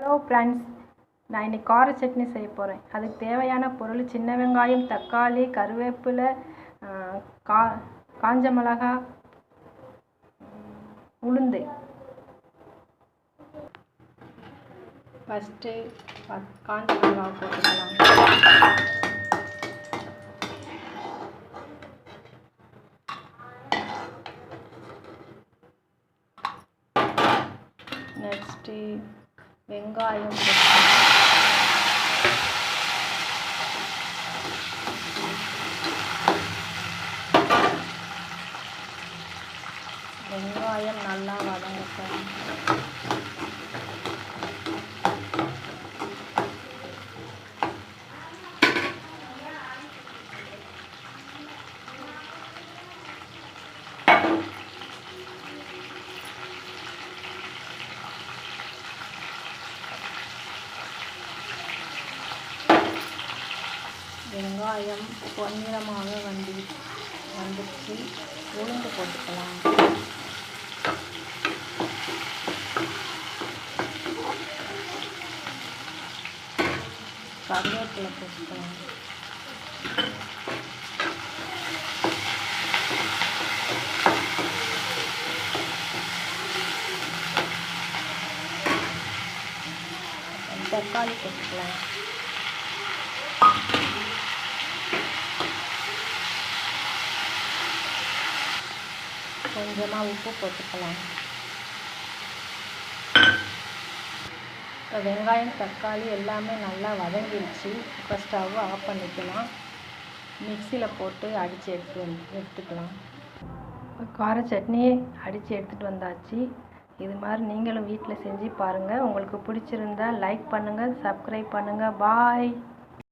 Hello friends நான் இன்னைக்கு கார சட்னி செய்ய போகிறேன் அதுக்கு தேவையான பொருள் சின்ன வெங்காயம் தக்காளி கருவேப்பிலை கா காஞ்ச மிளகா உளுந்து. ஃபஸ்ட்டு காஞ்ச மிளகா போட்டுக்கலாம். நெக்ஸ்ட்டு வெங்காயம். வெங்காயம் நல்லா வதங்கட்டும். வெங்காயம் பொன்னிறமாக வந்து வந்துச்சு உளுந்து போட்டுக்கலாம். கருவேப்பிலை போட்டுக்கலாம். தக்காளி போட்டுக்கலாம். கொஞ்சமாக உப்பு போட்டுக்கலாம். இப்போ வெங்காயம் தக்காளி எல்லாமே நல்லா வதங்கிடுச்சு இப்போ ஸ்டவ் ஆஃப் பண்ணிக்கலாம். மிக்சியில் போட்டு அடித்து எடுத்து எடுத்துக்கலாம். கார சட்னியை அடித்து எடுத்துகிட்டு வந்தாச்சு. இது மாதிரி நீங்களும் வீட்டில் செஞ்சு பாருங்கள் உங்களுக்கு பிடிச்சிருந்தா லைக் பண்ணுங்கள் சப்ஸ்கிரைப் பண்ணுங்கள் பாய்